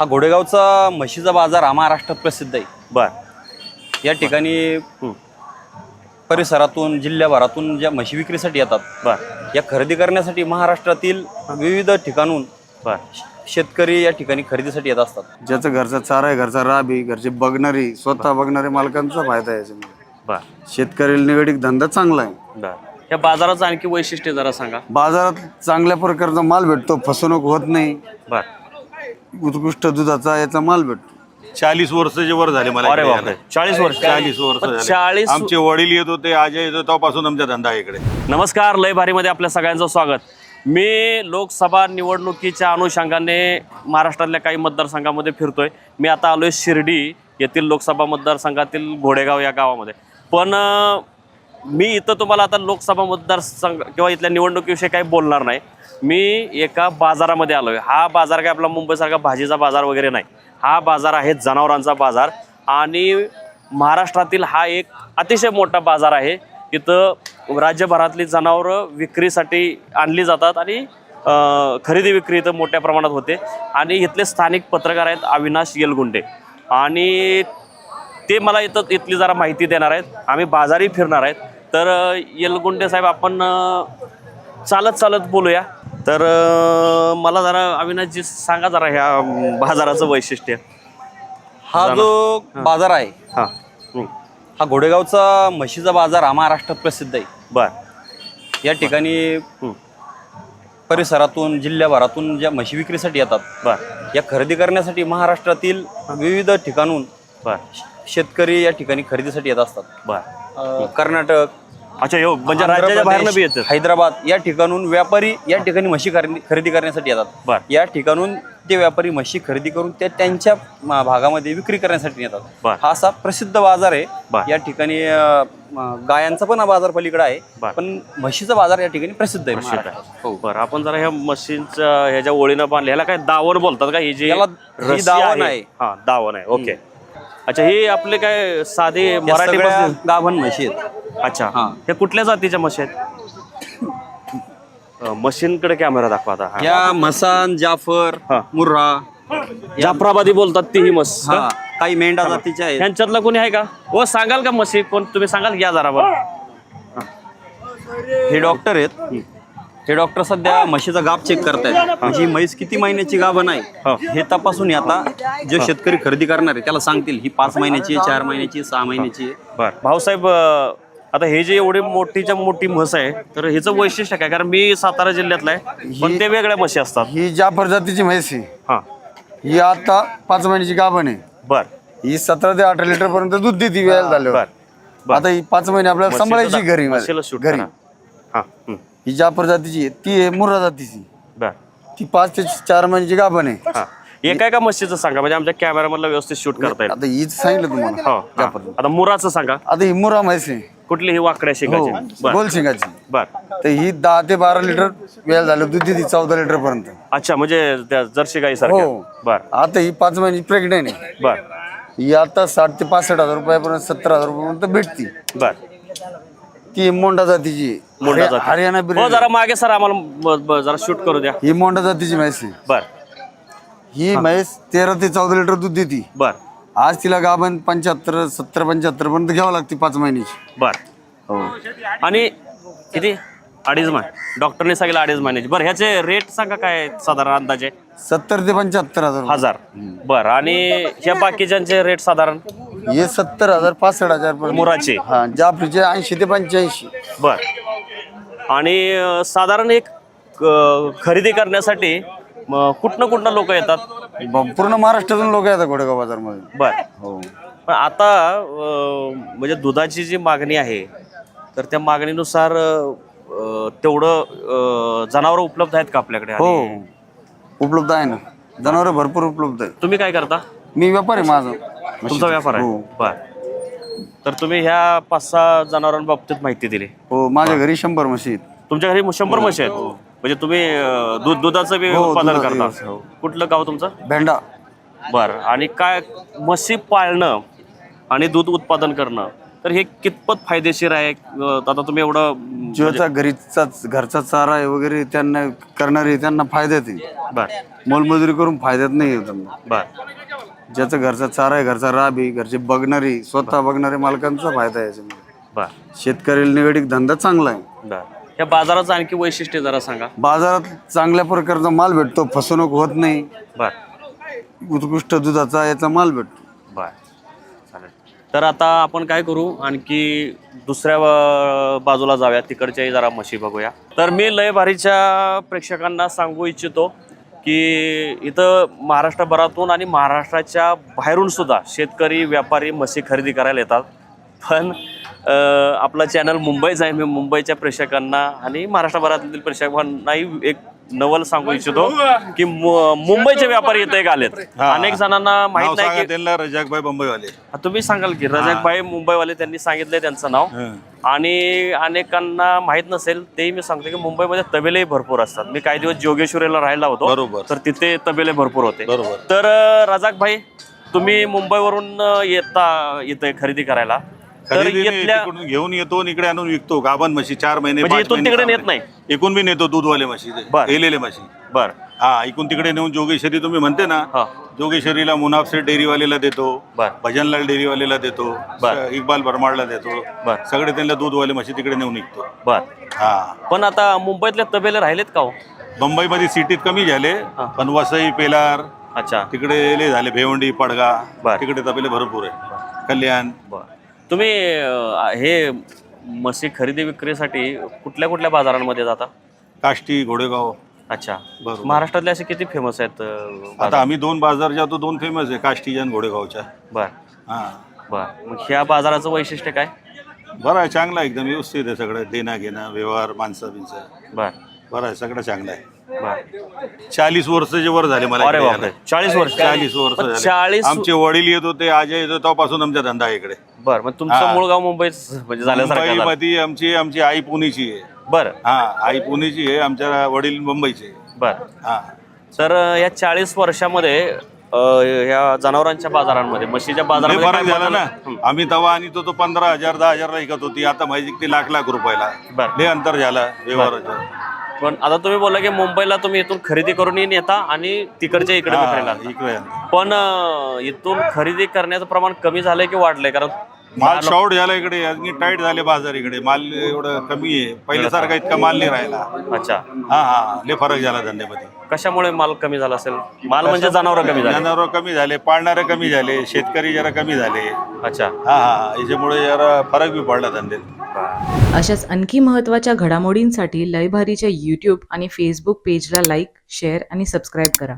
हा घोडेगावचा म्हशीचा बाजार हा महाराष्ट्रात प्रसिद्ध आहे. बर. या ठिकाणी हं. परिसरातून जिल्ह्याभरातून ज्या म्हशी विक्रीसाठी येतात बर. या खरेदी करण्यासाठी महाराष्ट्रातील विविध ठिकाणून बर. शेतकरी या ठिकाणी खरेदीसाठी येत असतात. ज्याचं घरचा चारा आहे घरचा राब आहे घरचे बघणारी स्वतः बघणारे मालकांचा फायदा आहे याच्यामध्ये. बर. शेतकऱ्याला निगडीत धंदा चांगला आहे. बर. या बाजाराचं आणखी वैशिष्ट्य जरा सांगा. बाजारात चांगल्या प्रकारचा माल भेटतो फसवणूक होत नाही. बर. उत्कृष्ट दुधाचा याचा माल भेटतो. चाळीस वर्षाचे वर झाले मला अरे इकडे बापरे. यायला. चाळीस वर्ष. चाळीस वर्ष पण झाले. चाळीस आमचे वडील येत होते आजय येत होते तेव्हापासून आमचा धंदा आहे इकडे. नमस्कार लय भारीमध्ये आपल्या सगळ्यांचं स्वागत. मी लोकसभा निवडणुकीच्या अनुषंगाने महाराष्ट्रातल्या काही मतदारसंघामध्ये फिरतोय. मी आता आलोय शिर्डी येथील लोकसभा मतदारसंघातील घोडेगाव या गावामध्ये. पण अं, मी इथं तुम्हाला आता लोकसभा मतदारसंघ किंवा इथल्या निवडणुकीविषयी काही बोलणार नाही. मी एका बाजारामध्ये आलो आहे हा बाजार काय आपला मुंबईसारखा भाजीचा बाजार वगैरे नाही. हा बाजार आहे जनावरांचा बाजार आणि महाराष्ट्रातील हा एक अतिशय मोठा बाजार आहे. इथं राज्यभरातली जनावरं विक्रीसाठी आणली जातात आणि खरेदी विक्री इथं मोठ्या प्रमाणात होते. आणि इथले स्थानिक पत्रकार आहेत अविनाश येलगुंडे. आणि ते मला इथं इथली जरा माहिती देणार आहेत. आम्ही बाजारी फिरणार आहेत. तर येलगुंडे साहेब आपण चालत चालत बोलूया. तर मला जरा अविनाशजी सांगा जरा ह्या बाजाराचं वैशिष्ट्य. हा जो बाजार आहे हां. हं. घोडेगावचा म्हशीचा बाजार हा महाराष्ट्रात प्रसिद्ध आहे. बर. या ठिकाणी. परिसरातून जिल्ह्याभरातून ज्या म्हशी विक्रीसाठी येतात बर. या खरेदी करण्यासाठी महाराष्ट्रातील विविध ठिकाणून बर. शेतकरी या ठिकाणी खरेदीसाठी येत असतात. बर. अं, कर्नाटक अच्छा यो म्हणजे आंध्र राज्याच्या बाहेरनं प्रदेश, बी येतात. हैदराबाद या ठिकाणून व्यापारी या ठिकाणी म्हशी खरेदी खरेदी करण्यासाठी बर. येतात या ठिकाणून ते व्यापारी म्हशी खरेदी करून त्या त्यांच्या म- भागामध्ये विक्री करण्यासाठी बर. येतात हा असा प्रसिद्ध बाजार आहे. या ठिकाणी अं, म- गायांचा पण हा बाजार पलीकडे आहे. पण म्हशीचा बाजार या ठिकाणी प्रसिद्ध आहे. प्रसिद्ध आहे. महाराष्ट्रात. हो. बरं आपण जरा ह्या मशीनच्या ह्याच्या ओळीनं बांधले ह्याला काय दावण बोलतात का? ही जी याला- ही रस्सी दावण आहे. हा दावण आहे. ओके. अच्छा हे आपले काय साधे या मराठी सगळ्या गाभण म्हशी आहेत अच्छा हा. हे. कुठल्या जातीच्या म्हशी आहेत? मशीनकडे कॅमेरा दाखवा आता. हा. या मसान जाफर हा. मुर्रा. जाफराबादी बोलतात ती ही मस? हा काही मेंढा जातीच्या आहेत. ह्यांच्यातलं कोणी आहे का? हो सांगाल का म्हशी कोण तुम्ही सांगाल? या जरा बरं. हे डॉक्टर आहेत. हे डॉक्टर सध्या म्हशीचा गाभ चेक करतायत. म्हणजे ही म्हैस किती महिन्याची गाभण आहे हे. तपासून आता जे शेतकरी खरेदी करणार आहे त्याला सांगतील ही पाच महिन्याची आहे चार महिन्याची सहा महिन्याची आहे. बर. भाऊसाहेब आता हे जे एवढी मोठीच्या मोठी म्हस आहे तर ह्याचं वैशिष्ट्य काय? कारण मी सातारा जिल्ह्यातला आहे पण ते वेगळ्या म्हशी असतात. ही जाफर जातीची म्हैस आहे. हा. ही आता पाच महिन्याची गाभण आहे बर. ही सतरा ते अठरा लिटर पर्यंत दूध देते वेळ बर. आता ही पाच महिने आपल्याला सांभाळायची घरी घरी. हा हं. जाफर जातीची आहे ती आहे मुर्रा जातीची. बर. ती पाच ते चार महिन्याची गाभण आहे. हा. एका एका म्हशीचं सांगा? म्हणजे आमच्या कॅमेरामधला व्यवस्थित शूट करता येईल. आता हीच सांगितलं तुम्हाला. हो हा. जाफर. आता मुराचं सांगा. आता ही मुर्रा म्हैस आहे. कुठली? ही वाकड्या हो शिंगाची बर गोलशिंगाची बर. तर ही दहा ते बारा लिटर वेळ झालं दूध देते चौदा लिटर पर्यंत अच्छा म्हणजे त्या जर्सी गाई सारख्या हो. बर. आता ही पाच महिन्याची प्रेग्नेंट आहे. बर. ही आता साठ ते पासष्ट हजार रुपयापर्यंत सत्तर हजार रुपयापर्यंत भेटती. बर. ती मोंडा जातीची. आहे. मोंडा हरि- जाती. हरियाणा हो बिर्याणी. जरा मागे सर आम्हाला ब- ब- जरा शूट करू द्या. ही मोंडा जातीची म्हैस आहे. बर. ही म्हैस तेरा ते चौदा लिटर दूध देते. बर. आज तिला गाभण पंच्याहत्तर सत्तर पंच्याहत्तर पर्यंत घ्यावं लागते पाच महिन्याची. बर. हो. आणि किती? अडीच महिने डॉक्टरने सांगितलं अडीच महिन्याचे. बरं ह्याचे रेट सांगा काय साधारण अंदाजे? सत्तर ते पंच्याहत्तर हजार. हजार. बरं आणि ह्या बाकीच्यांचे रेट साधारण? हे सत्तर हजार पासष्ट हजार पर्यंत मुराचे. हा जाफरीचे ऐंशी ते पंच्याऐंशी. बर. आणि अं, साधारण एक अं, खरेदी करण्यासाठी म, कुठनं कुठनं लोक येतात? ब- पूर्ण महाराष्ट्रातून लोक येतात घोडेगाव बाजारमध्ये. बर. हो. पण आता अं, म्हणजे दुधाची जी मागणी आहे तर त्या मागणीनुसार अं, तेवढं जनावरं उपलब्ध आहेत का आपल्याकडे? हो. आणि उपलब्ध आहे ना. जनावर भरपूर उपलब्ध आहे तुम्ही काय करता? मी व्यापारी माझा. तुमचा व्यापार आहे? हो. बर. तर तुम्ही ह्या पाच सहा जनावरांबाबतीत माहिती दिली. हो माझ्या घरी शंभर म्हशी आहेत. तुमच्या घरी शंभर म्हशी आहेत? म्हणजे तुम्ही अं, दूध दुधाचं बी हो, उत्पादन दुधाचं करता. हो. कुठलं गाव तुमचं? भेंडा. बर. आणि काय म्हशी पाळणं आणि दूध उत्पादन करणं तर हे कितपत फायदेशीर आहे? अं, आता तुम्ही एवढं अं, ज्याचा घरीचाच घरचा चारा आहे वगैरे त्यांना करणारे त्यांना फायद्यात आहे बर. मोलमजुरी करून फायद्यात नाही आहे त्यांना बर. ज्याचा घरचा चारा आहे घरचा राब आहे घरचे बघणारी स्वतः बघणारे मालकांचा फायदा आहे याच्यामध्ये. बर. शेतकऱ्याला निगडीत धंदा चांगला आहे. बर. या बाजाराचं आणखी वैशिष्ट्य जरा सांगा. बाजारात चांगल्या प्रकारचा माल भेटतो फसवणूक होत नाही. बर. उत्कृष्ट दुधाचा याचा माल भेटतो. बर. चालेल. तर आता आपण काय करू आणखी दुसऱ्या अं, बाजूला जाऊया. तिकडच्याही जरा म्हशी बघूया. तर मी लय भारीच्या प्रेक्षकांना सांगू इच्छितो की इथं महाराष्ट्रभरातून आणि महाराष्ट्राच्या बाहेरून सुद्धा शेतकरी व्यापारी म्हशी खरेदी करायला येतात. पण आपला चॅनल मुंबईचा आहे. मी मुंबईच्या प्रेक्षकांना आणि महाराष्ट्रभरातील प्रेक्षकांनाही एक नवल सांगू इच्छितो की मु- मुंबईचे व्यापारी इथे एक आलेत हा. अनेक जणांना माहीत नाव नाही की त्यांना रजाकबाई बंबईवाले. हा, तुम्ही सांगाल की रजाकबाई मुंबईवाले त्यांनी सांगितलंय त्यांचं नाव. हं. आणि अनेकांना माहीत नसेल तेही मी सांगतो की मुंबईमध्ये तबेलेही भरपूर असतात. मी काही दिवस जोगेश्वरीला राहायला होतो बरोबर. तर तिथे तबेले भरपूर होते. बरोबर. तर अं, रजाकभाई तुम्ही मुंबईवरून अं, येता इथे खरेदी करायला. तर इथल्या तिकडून घेऊन येतो आणि इकडे आणून विकतो. गाभण म्हशी चार महिने म्हणजे पाच इथून महिने, तिकडे सहा नेत महिने. इकून बी नेतो दूधवाले म्हशी बर. एलेले म्हशी. बर. हा इकून तिकडे नेऊन जोगेश्वरी तुम्ही म्हणते ना हा. जोगेश्वरीला मुनाफसेठ डेअरीवालेला देतो बर. भजनलाल डेअरीवालेला देतो बर. इक्बाल भरमाडला देतो बर. सगळे त्यांना दूधवाले म्हशी तिकडे नेऊन विकतो. बर. हा. पण आता मुंबईतले तबेले राहिलेत का हो? मुंबईमध्ये सिटीत कमी झाले पण वसई पेलार अच्छा. तिकडे लय झाले भेवंडी पडगा बर. तिकडे तबेले भरपूर आहे कल्याण. बर. तुम्ही अं, हे म्हशी खरेदी विक्रीसाठी कुठल्या कुठल्या बाजारांमध्ये जाता? काष्टी घोडेगाव. अच्छा. बरोबर. महाराष्ट्रातले असे किती फेमस आहेत अं, आता? आम्ही दोन बाजार जातो दोन फेमस आहे काष्टीच्या आणि घोडेगावच्या. बर. हा. बर. मग ह्या बाजाराचं वैशिष्ट्य काय? बरं आहे चांगला आहे एकदम व्यवस्थित आहे सगळं. देणं घेणं व्यवहार माणसं बिनसं बर. बरं आहे सगळं चांगलं आहे. बर. चाळीस वर्षाचे वर झाले मला अरे इकडे बापरे. यायला. चाळीस वर्ष. चाळीस वर्ष पण झाले. चाळीस आमचे वडील येत होते आज येत होते तेव्हापासून आमचा धंदा आहे इकडे. बर मग तुमचं हा. मूळ गाव मुंबईच म्हणजे झाल्यासारखं झालं. मुंबईमध्ये आमची आमची आई पुणेची आहे बर हा आई पुणेची आहे आमच्या वडील मुंबईचे आहे. बर हा तर अं, या चाळीस वर्षामध्ये अं, या जनावरांच्या बाजारांमध्ये म्हशीच्या लय बाजारामध्ये फरक काय झाला बदल- ना हं. आम्ही तेव्हा आणि तो तो पंधरा हजार दहा हजार विकत होती आता माहिती ते लाख लाख रुपयाला बर. लय अंतर झाला व्यवहाराचं पण आता तुम्ही बोला की मुंबईला तुम्ही इथून खरेदी करून येता आणि तिकडच्या इकडे हा, आणता. पण अं, इथून खरेदी करण्याचं प्रमाण कमी झालंय की वाढलंय कारण माल शॉर्ट झाला इकडे आणि टाईट झाले बाजार इकडे. माल एवढं कमी आहे. पहिल्यासारखा इतका माल नाही राहिला. अच्छा. हा हा. लय फरक झाला धंद्यामध्ये. कशामुळे माल कमी झाला असेल? माल म्हणजे जनावर कमी झाले. जनावर कमी झाले पाळणारे कमी झाले शेतकरी जरा कमी झाले. अच्छा. हा हा. याच्यामुळे जरा फरक बी पडला धंद्यात. अशाच आणखी महत्त्वाच्या घडामोडींसाठी लयभारीच्या यूट्यूब आणि फेसबुक पेजला लाईक शेअर आणि सबस्क्राईब करा.